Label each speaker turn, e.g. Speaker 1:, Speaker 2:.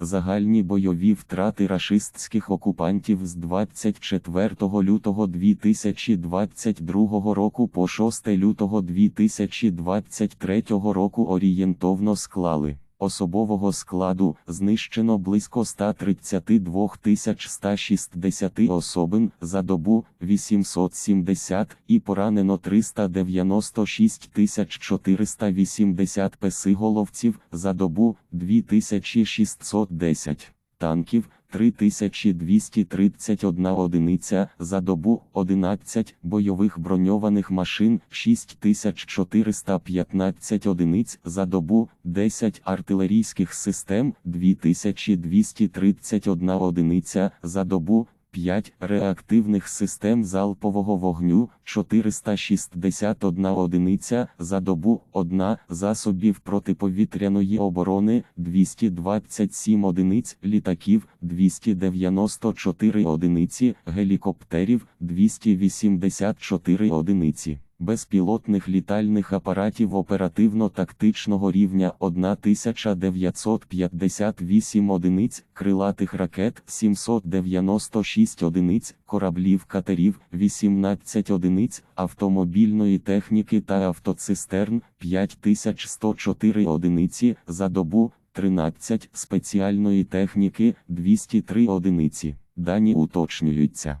Speaker 1: Загальні бойові втрати рашистських окупантів з 24 лютого 2022 року по 6 лютого 2023 року орієнтовно склали. Особового складу знищено близько 132 160 особин за добу 870 і поранено 396 480 песиголовців за добу 2610 танків. 3231 одиниця за добу 11 бойових броньованих машин 6415 одиниць за добу 10 артилерійських систем 2231 одиниця за добу 5 реактивних систем залпового вогню 461 одиниця за добу 1 засобів протиповітряної оборони 227 одиниць літаків 294 одиниці гелікоптерів 284 одиниці. Безпілотних літальних апаратів оперативно-тактичного рівня 1958 одиниць, крилатих ракет 796 одиниць, кораблів катерів 18 одиниць, автомобільної техніки та автоцистерн 5104 одиниці за добу, 13 спеціальної техніки 203 одиниці. Дані уточнюються.